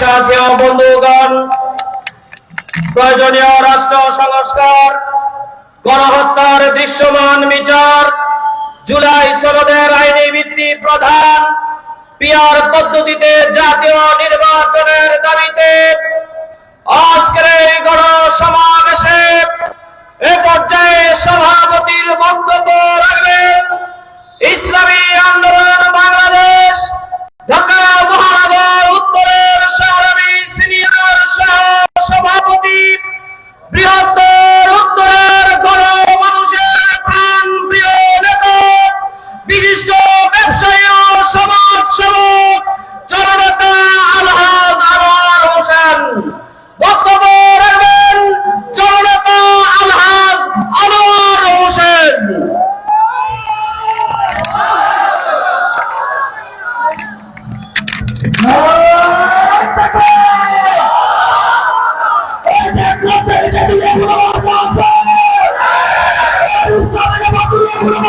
সাথে বন্ধুগণ, প্রয়োজনীয় রাষ্ট্র সংস্কার, গণহত্যার দৃশ্যমান বিচার, জুলাই সনদের আইনি ভিত্তি প্রধান, পিয়ার পদ্ধতিতে জাতীয় নির্বাচনের দাবিতে আজকের এই গণসমাবেশে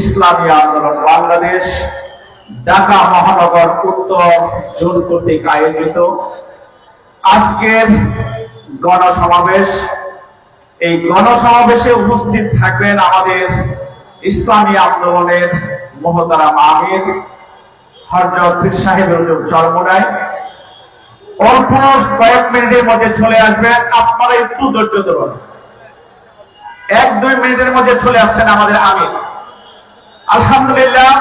ইসলামী আন্দোলন বাংলাদেশ, ঢাকা মহানগর উত্তর জোন কর্তৃক আয়োজিত। আজকের গণসমাবেশ, এই গণসমাবেশে উপস্থিত থাকবেন আমাদের ইসলামী আন্দোলনের মহতারাম আমির হরজত পীর সাহেবের চরমোনায় অল্প কয়েক মিনিটের মধ্যে চলে আসবেন, আপনারা একটু ধৈর্য ধরুন। এক, দুই মিনিটের মধ্যে চলে আসছেন আমাদের আগে আলহামদুলিল্লাহ,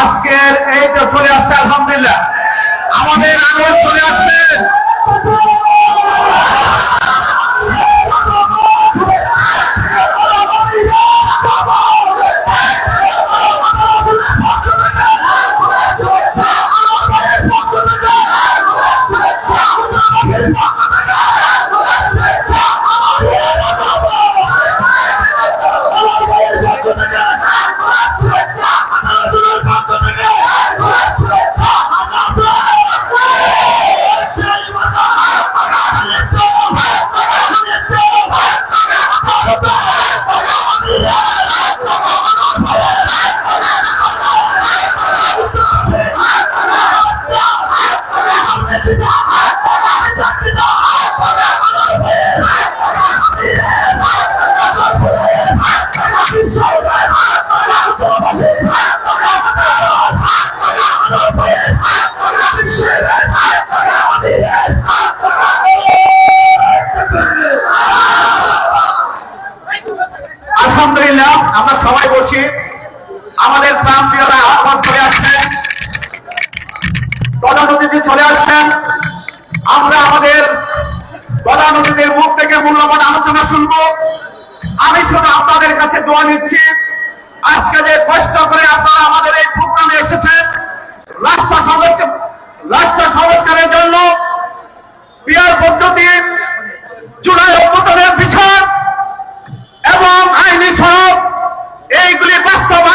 আজকের এই তো চলে আসছে, আলহামদুলিল্লাহ। আমাদের আগে চলে আসছেন আলহামদুলিল্লাহ, আমরা সবাই বসি আমাদের প্রাণ প্রিয়রা আহ্বান চলে আসছেন। প্রধান অতিথি চলে আসছেন। আমরা আমাদের প্রধান অতিথির মুখ থেকে মূল্যবান আলোচনা শুনব। আমি শুধু আপনাদের কাছে দোয়া নিচ্ছি। আজকে যে কষ্ট করে আপনারা আমাদের এই প্রোগ্রামে এসেছেন, রাষ্ট্র সংস্কার রাষ্ট্র সংস্কারের জন্য, বিয়ার পদ্ধতি চূড়ায় অভ্যুত্থানের Mata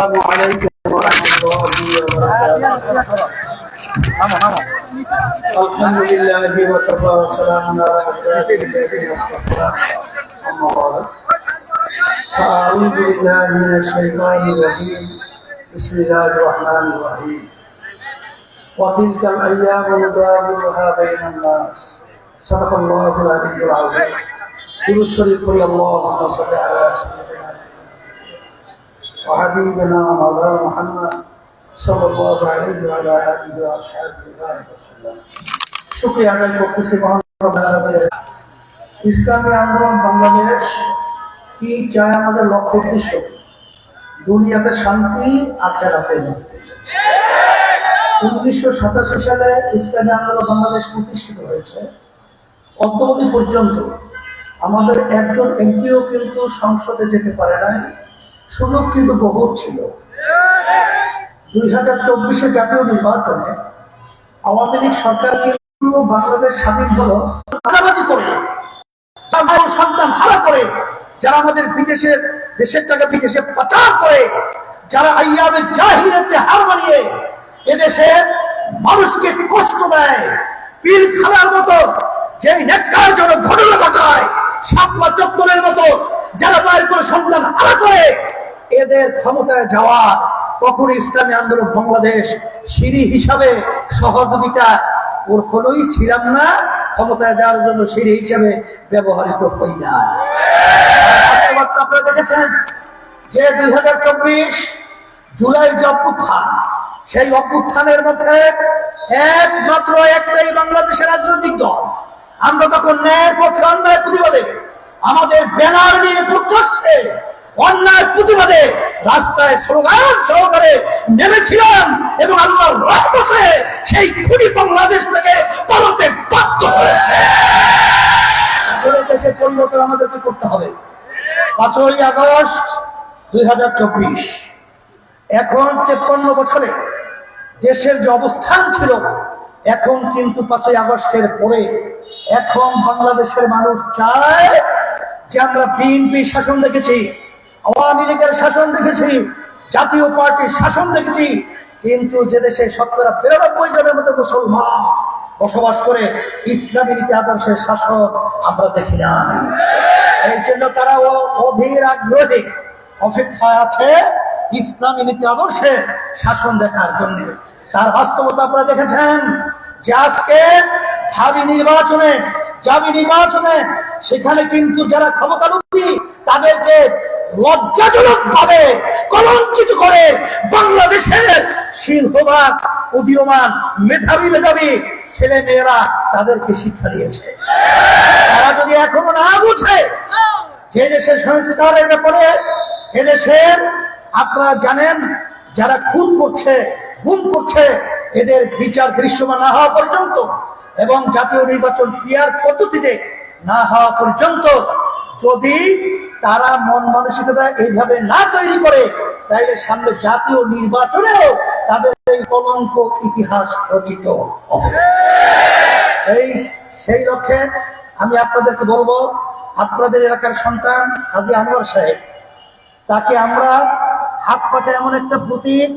السلام عليكم ورحمة الله وبركاته. الحمد لله وكفى وسلام على عباده الذين اصطفى أما بعد فأعوذ بالله من الشيطان الرجيم. بسم الله الرحمن الرحيم. وتلك الأيام نداولها بين الناس. صدق الله العلي العظيم. كل شريك الله صل على سيدنا وحبيبنا مولانا محمد صلى الله عليه وعلى آله وأصحابه وبارك وسلم শুক্রিয়া আদায় করতেছি মহান রব্বুল আলামিনের। ইসলামী আন্দোলন বাংলাদেশ কি চায় আমাদের লক্ষ্য উদ্দেশ্য কি? দুনিয়াতে শান্তি আখেরাতে মুক্তি উনিশশো সাতাশি সালে ইসলামী আন্দোলন বাংলাদেশ প্রতিষ্ঠিত হয়েছে অদ্যবধি পর্যন্ত আমাদের একজন এমপিও কিন্তু সংসদে যেতে পারে নাই সুযোগ কিন্তু বহু ছিল। দুই হাজার চব্বিশে জাতীয় নির্বাচনে আওয়ামী লীগ সরকার কিন্তু বাংলাদেশ স্বাধীন হলো। চাঁদাবাজি করে। সন্তান হারা করে। যারা আমাদের বিদেশের, দেশের টাকা বিদেশে পাচার করে, যারা আইয়াবের জাহিরেতে হার মানিয়ে এদেশের মানুষকে কষ্ট দেয় পীর খালার মতো যে নেককার জন্য ঘটনা ঘটায় সাপলা চত্বরের মতো যারা মায়ের করে সন্তান হারা করে এদের ক্ষমতায় যাওয়া কখন ইসলামী আন্দোলন বাংলাদেশ সিঁড়ি হিসাবে সহযোগিতা কখনোই ছিলাম না, ক্ষমতায় যাওয়ার জন্য সিঁড়ি হিসাবে ব্যবহৃত হই না। আপনারা দেখেছেন যে দুই হাজার চব্বিশ জুলাই যে অভ্যুত্থান, সেই অভ্যুত্থানের মধ্যে একমাত্র একটাই বাংলাদেশের রাজনৈতিক দল। আমরা তখন ন্যায়ের পক্ষে অন্যায় প্রতিবাদে আমাদের ব্যানার নিয়ে প্রকাশ্যে অন্যায় প্রতিবাদে রাস্তায় স্লোগান সহকারে নেমেছিলাম এবং আল্লাহর রহমতে সেই খুনি বাংলাদেশ থেকে পালাতে বাধ্য হয়েছে। দেশের পরিবর্তন আমাদেরকে করতে হবে? পাঁচই আগস্ট দুই হাজার চব্বিশ। এখন তেপ্পান্ন বছরে দেশের যে অবস্থান ছিল, এখন কিন্তু পাঁচই আগস্টের পরে এখন বাংলাদেশের মানুষ চায় যে আমরা বিএনপি শাসন দেখেছি। আওয়ামী লীগের শাসন দেখেছি, জাতীয় পার্টির শাসন দেখেছি, কিন্তু যে দেশে শতকরা বিরানব্বই জনের মতো মুসলমান বসবাস করে, ইসলামী নীতি আদর্শের শাসন আমরা দেখি না এই জন্য তারা অধীর আগ্রহে অপেক্ষায় আছে ইসলামী নীতি আদর্শে শাসন দেখার জন্য। তার বাস্তবতা আপনারা দেখেছেন যে আজকে ভাবি নির্বাচনে জাবি নির্বাচনে, সেখানে কিন্তু যারা ক্ষমতারূপী, তাদেরকে লজ্জাজনক ভাবে কলঙ্কিত করে বাংলাদেশের সিংহবাদ উদীয়মান মেধাবী মেধাবী ছেলে মেয়েরা তাদেরকে শিক্ষা দিয়েছে। তারা যদি এখনও না বুঝে যে দেশের সংস্কারের ব্যাপারে দেশের আপনারা জানেন যারা খুন করছে, গুম করছে, এদের বিচার দৃশ্যমান না হওয়া পর্যন্ত এবং জাতীয় নির্বাচন ক্রিয়ার পদ্ধতিতে না হওয়া পর্যন্ত যদি তারা মন মানসিকতা এইভাবে না তৈরি করে, তাইলে সামনে জাতীয় নির্বাচনেও তাদের এই কলঙ্ক ইতিহাস রচিত হবে। সেই সেই লক্ষ্যে আমি আপনাদেরকে বলব, আপনাদের এলাকার সন্তান হাজি আনোয়ার সাহেব, তাকে আমরা হাত পাটে এমন একটা প্রতীক